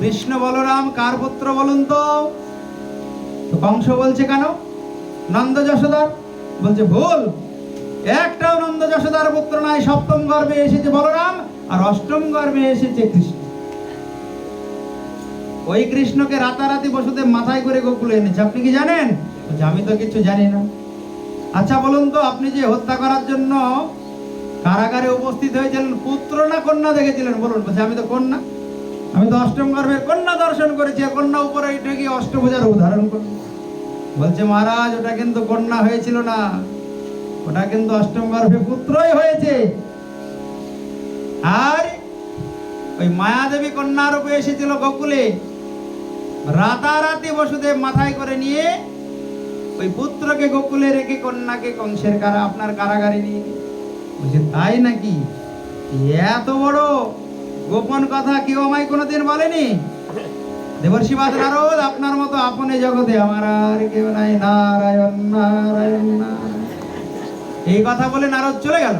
কৃষ্ণ বলরাম, কার পুত্র বলুন তো? কংস বলছে কেন? নন্দ যশোদার? বলছে, ভুল। একটাও নন্দ যশোদার পুত্র নাই, সপ্তম গর্ভে এসেছে বলরাম, আর অষ্টম গর্ভে এসেছে কৃষ্ণ। ওই কৃষ্ণকে রাতারাতি বসুদেব মাথায় করে গোকুলে এনেছে। আপনি কি জানেন? আমি তো কিছু জানি না। আচ্ছা বলুন তো, আপনি যে হত্যা করার জন্য কারাগারে উপস্থিত হয়েছিলেন, পুত্র না কন্যা দেখেছিলেন? বলুন, বলছে, আমি তো কন্যা। আমি তো অষ্টম গর্ভের কন্যা দর্শন করেছি কন্যা উপরে এটা কি অষ্টভুজার উদাহরণ করুন বলছে, মহারাজ, ওটা কিন্তু কন্যা হয়েছিল না। ওটা কিন্তু অষ্টম গর্ভে পুত্রই হয়েছে। আর ওই মায়াদেবী কন্যা রূপে এসেছিল গোকুলে। রাতারাতি বসুদেব মাথায় করে নিয়ে ওই পুত্রকে গোকুলে রেখে কন্যাকে কংসের কারা, আপনার কারাগারে নিয়ে বলছে, তাই নাকি? এত বড়? গোপন কথা কেউ আমায় কোনোদিন বলেনি। দেবর্ষি বাদ নারদ আপনার মতো আপনে জগতে আমার আর কেউ নাই। নারায়ণ নারায়ণ নারায়ণ। এই কথা বলে নারদ চলে গেল।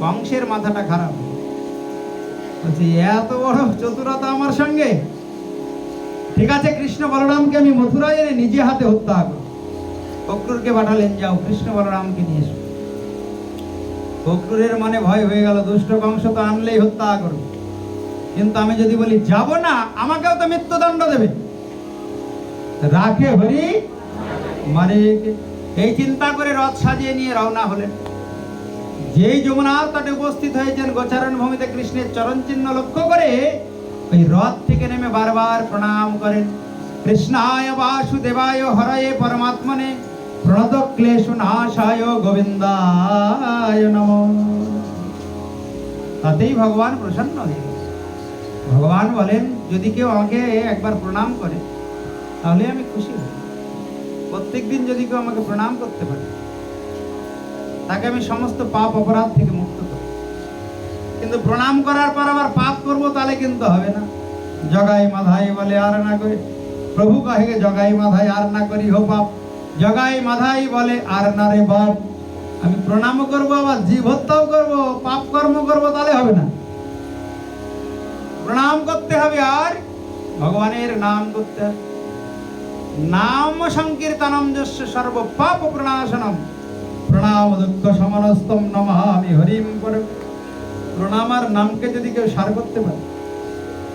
কংসের মাথাটা খারাপ। বলছি, এত বড় চতুরতা আমার সঙ্গে? ঠিক আছে, কৃষ্ণ বলরামকে আমি মথুরায় এনে নিজে হাতে হত্যা করব। অক্রুরকে পাঠালেন, যাও, কৃষ্ণ বলরামকে নিয়ে এসো। অক্রুরের মনে ভয় হয়ে গেল, দুষ্ট কংস তো আনলেই হত্যা করবে। কিন্তু আমি যদি বলি, যাব না, আমাকেও তো মৃত্যুদণ্ড দেবে রাখে হরি কে। এই চিন্তা করে রথ সাজিয়ে নিয়ে রওনা হলেন যেই যমুনার তটে উপস্থিত হয়েছেন গোচারণ ভূমিতে কৃষ্ণের চরণ চিহ্ন লক্ষ্য করে, ওই রথ থেকে নেমে বারবার প্রণাম করেন কৃষ্ণায় বাসুদেবায় হরয়ে পরমাত্মনে প্রণত ক্লেশ নাশায় গোবিন্দায় নম তাতেই ভগবান প্রসন্ন হয়ে। ভগবান বলেন, যদি কেউ আমাকে একবার প্রণাম করে, তাহলে আমি খুশি হই প্রত্যেকদিন যদি কেউ আমাকে প্রণাম করতে পারে, তাকে আমি সমস্ত পাপ অপরাধ থেকে মুক্ত করব। কিন্তু প্রণাম করার পর আবার পাপ করব, তাহলে কিন্তু হবে না। জগাই মাধাই বলে আর না করি। প্রভু কহে জগাই মাধাই আর না করি হো পাপ। জগাই মাধাই বলে আর না রে বাপ। আমি প্রণামও করব, আবার জীব হত্যাও করব পাপ কর্ম করব, তাহলে হবে না। প্রণাম করতে হবে আর ভগবানের নাম করতে হবে। নাম সংকীর্তনম যস্য সর্ব পাপ প্রণাশনম। প্রণাম দুঃখ সমানস্তম নমামি হরিম করে। প্রণাম আর নামকে যদি কেউ সার করতে পারে,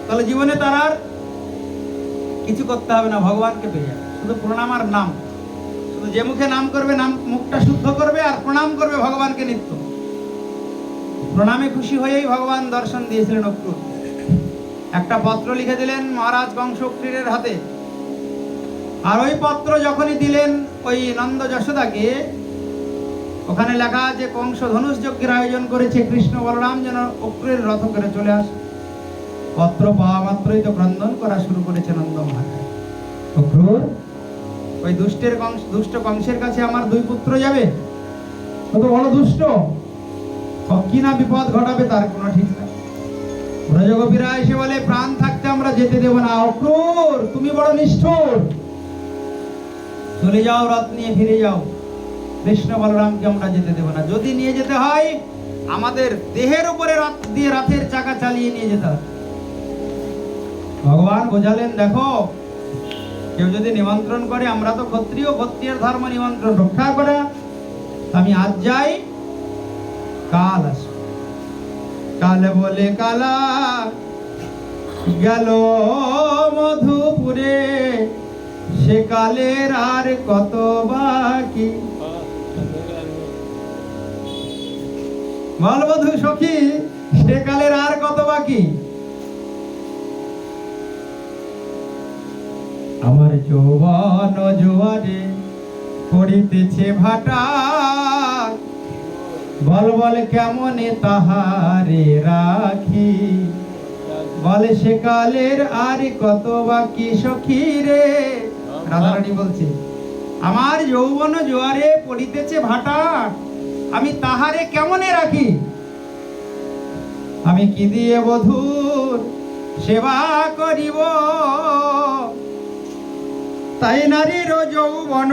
তাহলে জীবনে তার আর কিছু করতে হবে না, ভগবানকে পেয়ে যাবে। শুধু প্রণাম আর নাম। শুধু যে মুখে নাম করবে, নাম, মুখটা শুদ্ধ করবে আর প্রণাম করবে ভগবানকে নিত্য। প্রণামে খুশি হয়েই ভগবান দর্শন দিয়েছিলেন অক্রুর একটা পত্র লিখে দিলেন মহারাজ কংস অক্রুরের হাতে। আর ওই পত্র যখনই দিলেন ওই নন্দ যশোদাকে, ওখানে লেখা আছে কংস ধনুষ যজ্ঞের আয়োজন করেছে কৃষ্ণ বলরাম যেন অক্রুরের রথ করে চলে আসে। পত্র পাওয়া মাত্রই তো ক্রন্দন করা শুরু করেছে নন্দ মহারাজ। অক্রুর, ওই দুষ্টের কংস, দুষ্ট কংসের কাছে আমার দুই পুত্র যাবে? তো বড় দুষ্ট। কি না বিপদ ঘটাবে তার কোনো ঠিক ব্রজগোপীরা এসে বলে, প্রাণ থাকতে আমরা যেতে দেব না। অক্রুর, তুমি বড় নিষ্ঠুর। চলে যাও রথ নিয়ে ফিরে যাও। কৃষ্ণ বলরামকে আমরা যেতে দেব না। যদি নিয়ে যেতে হয়, আমাদের দেহের উপরে রথ দিয়ে রথের চাকা চালিয়ে নিয়ে যেতে ভগবান বোঝালেন, দেখো, কেউ যদি নিমন্ত্রণ করে, আমরা তো ক্ষত্রিয়, ক্ষত্রিয়ের ধর্ম নিমন্ত্রণ রক্ষা করা। আমি আজ যাই, কাল আসব কাল বলে কালা গেল মধুপুরে, সে কালের আর কত বাকি? বল বধু সখী, সে কালের আর কত বাকি? আমার যৌবন জোয়ারে পড়িতেছে ভাটা বল বল কেমনে তাহারে রাখি? বলে সে কালের আর কত বাকি সখী রে? রাধারানী বলছে, আমার যৌবন জোয়ারে পড়িতেছে ভাটা, আমি তাহারে কেমনে রাখি? আমি কি দিয়ে বধূর সেবা করিব? তাই নারীর যৌবন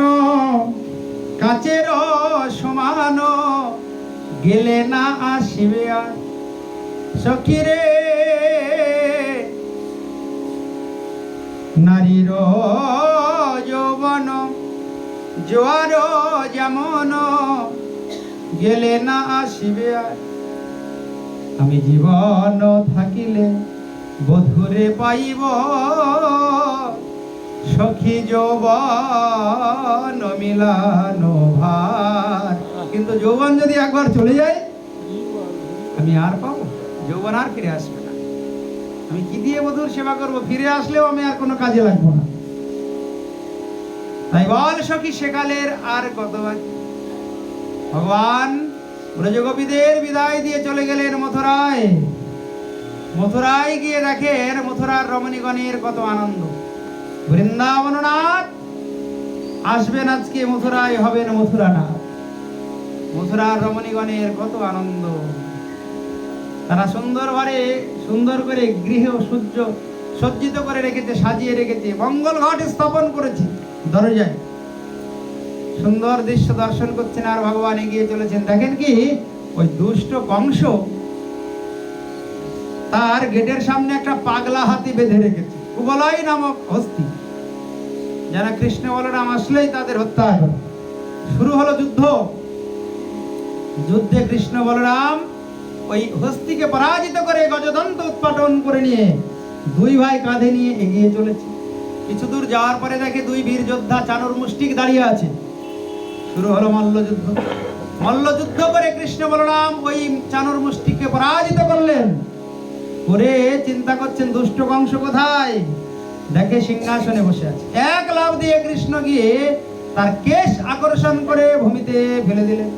কাচের সমান। গেলে না আসিবে আর। সখী রে নারীর যৌবন, জোয়ার যেমন, গেলে না আসিবে আর। আমি জীবন থাকিলে বধুরে পাইব, সখী যৌবন মিলান কিন্তু যৌবন যদি একবার চলে যায়, আমি আর পাবো? যৌবন আর ফিরে আসবে না। আমি কি দিয়ে বধুর সেবা করব? ফিরে আসলেও আমি আর কোনো কাজে লাগবো না। তাই বল সখী সেকালের আর কত ভগবান ব্রজগোপীদের বিদায় দিয়ে চলে গেলেন মথুরায়। মথুরায় গিয়ে দেখেন মথুরার রমণীগণের কত আনন্দ। বৃন্দাবননাথ আসবেন আজকে, মথুরায় হবেন মথুরানাথ। মথুরার রমণীগণের কত আনন্দ। তারা সুন্দর ঘরে সুন্দর করে গৃহ সূর্য সজ্জিত করে রেখেছে, সাজিয়ে রেখেছে, মঙ্গল ঘট স্থাপন করেছে দরজায়। সুন্দর দৃশ্য দর্শন করছেন আর ভগবান এগিয়ে চলেছেন। দেখেন কি, ওই দুষ্ট কংস তার গেটের সামনে একটা পাগলা হাতি বেঁধে রেখেছে কুবলাই নামক হস্তি। যারা কৃষ্ণ বলরাম আসলেই তাদের হত্যা শুরু হলো যুদ্ধ। যুদ্ধে কৃষ্ণ বলরাম ওই হস্তিকে পরাজিত করে গজদন্ত উৎপাদন করে নিয়ে দুই ভাই কাঁধে নিয়ে এগিয়ে চলেছে। কিছু দূর যাওয়ার পরে দেখে দুই বীর যোদ্ধা চানুর মুষ্টিক দাঁড়িয়ে আছে। শুরু হলো মল্লযুদ্ধ। মল্লযুদ্ধ করে কৃষ্ণ বলরাম ওই চানুর মুষ্টিকে পরাজিত করলেন। করে চিন্তা করছেন, দুষ্ট কংস কোথায়? দেখে সিংহাসনে বসে আছে। এক লাভ দিয়ে কৃষ্ণ গিয়ে তার কেশ আকর্ষণ করে ভূমিতে ফেলে দিলেন।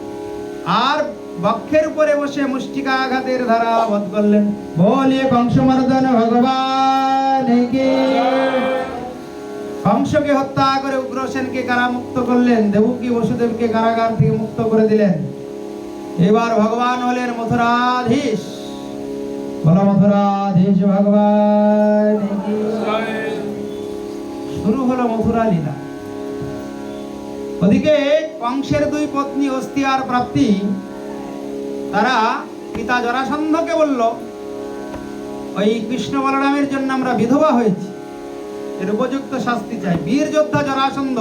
আর বক্ষের উপরে বসে মুষ্টিকা আঘাতের ধারা বধ করলেন। বলিয়ে কংসমর্দন ভগবান কংসকে হত্যা করে উগ্রসেনকে কারামুক্ত করলেন দেবকী বসুদেবকে কারাগার থেকে মুক্ত করে দিলেন। এবার ভগবান হলেন মথুরাধীশ। বলো মথুরাধীশ ভগবান শুরু হলো মথুরা লীলা ওদিকে কংসের দুই পত্নী অস্থি আর প্রাপ্তি, তারা পিতা জরাসন্ধকে বলল, ওই কৃষ্ণ বলরামের জন্য আমরা বিধবা হয়েছি। এর উপযুক্ত শাস্তি চাই। বীর যোদ্ধা জরাসন্ধ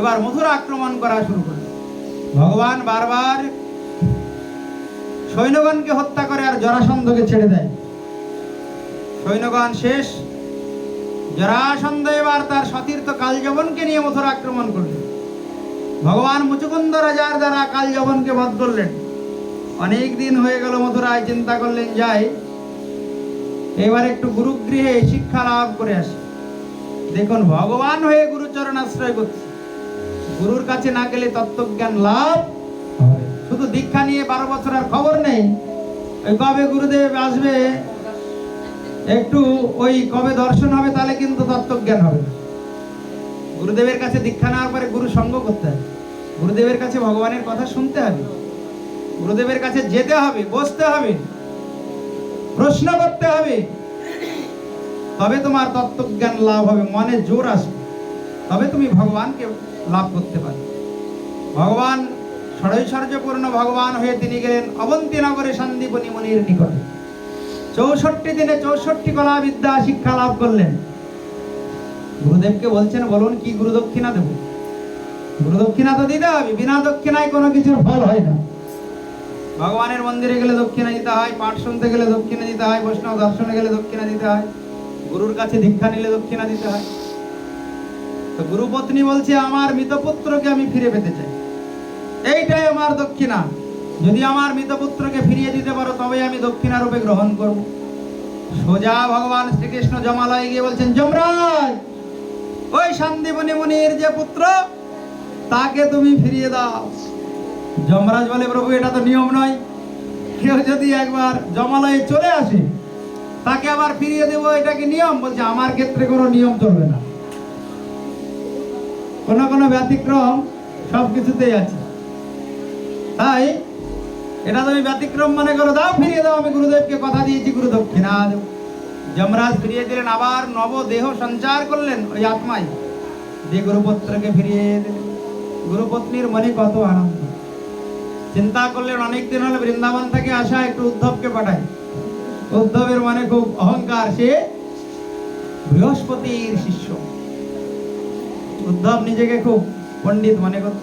এবার মথুরা আক্রমণ করা শুরু করল। ভগবান বারবার সৈন্যগণকে হত্যা করে আর জরাসন্ধকে ছেড়ে দেয়। সৈন্যগণ শেষ। জরাসন্ধ এবার তার সতীর্থ কালযবনকে নিয়ে মথুরা আক্রমণ করলেন ভগবান মুচুকুন্দ রাজার দ্বারা কাল যবনকে বধ করলেন অনেক দিন হয়ে গেল মথুরায় চিন্তা করলেন, যাই, এবার একটু গুরুগৃহে শিক্ষা লাভ করে আসি দেখুন, ভগবান হয়ে গুরুচরণ আশ্রয় করছে গুরুর কাছে না গেলে তত্ত্বজ্ঞান লাভ। শুধু দীক্ষা নিয়ে বারো বছর আর খবর নেই, ওই কবে গুরুদেব আসবে, একটু ওই কবে দর্শন হবে তাহলে কিন্তু তত্ত্বজ্ঞান হবে না। গুরুদেবের কাছে দীক্ষা নেওয়ার পরে গুরু সঙ্গ করতে হবে। গুরুদেবের কাছে ভগবানের কথা শুনতে হবে। গুরুদেবের কাছে যেতে হবে, বসতে হবে, প্রশ্ন করতে হবে। তবে তোমার তত্ত্বজ্ঞান লাভ হবে, মনে জোর আসবে। তবে তুমি ভগবানকে লাভ করতে পারবে। ভগবান ষড়ৈশ্বর্যপূর্ণ ভগবান হয়ে তিনি গেলেন অবন্তী নগরে সন্দীপনী মুনির নিকটে। চৌষট্টি দিনে চৌষট্টি কলা বিদ্যা শিক্ষা লাভ করলেন। গুরুদেবকে বলছেন, বলুন কি গুরু দক্ষিণা দেব? গুরু দক্ষিণা তো দিতে হবে, বিনা দক্ষিণায় কোনো কিছুর ফল হয় না। ভগবানের মন্দিরে গেলে দক্ষিণা দিতে হয়, পাঠ শুনতে গেলে দক্ষিণা দিতে হয়, বৈষ্ণব দর্শনে গেলে দক্ষিণা দিতে হয়, গুরুর কাছে দীক্ষা নিলে দক্ষিণা দিতে হয়। তো গুরুপত্নী বলছে, আমার মৃত পুত্রকে আমি ফিরে পেতে চাই। এইটাই আমার দক্ষিণা। যদি আমার মৃত পুত্রকে ফিরিয়ে দিতে পারো, তবে আমি দক্ষিণা রূপে গ্রহণ করব। সোজা ভগবান শ্রীকৃষ্ণ জমালয়ে গিয়ে বলছেন, যমরাজ! ওই শান্তিবনী মুনির যে পুত্র, তাকে তুমি ফিরিয়ে দাও। যমরাজ বলে, প্রভু, এটা তো নিয়ম নয়। কেউ যদি একবার জমালয়ে চলে আসে, তাকে আবার ফিরিয়ে দেবো, এটা কি নিয়ম? বলছে, আমার ক্ষেত্রে কোনো নিয়ম চলবে না। কোনো কোনো ব্যতিক্রম সব কিছুতেই আছে। তাই, এটা তুমি ব্যতিক্রম মনে করো, দাও, ফিরিয়ে দাও। আমি গুরুদেবকে কথা দিয়েছি গুরু দক্ষিণা দেব। যমরাজ ফিরিয়ে দিলেন আবার, নব দেহ সঞ্চার করলেন ওই আত্মায়। দিয়ে গুরুপুত্রকে ফিরিয়ে দিলেন। গুরুপত্নীর মনে কত আনন্দ। চিন্তা করলেন, অনেক দিন হলে বৃন্দাবন থেকে আসা একটু উদ্ধবকে পাঠায়। উদ্ধবের মনে খুব অহংকার, সে বৃহস্পতির শিষ্য। উদ্ধব নিজেকে খুব পণ্ডিত মনে করত।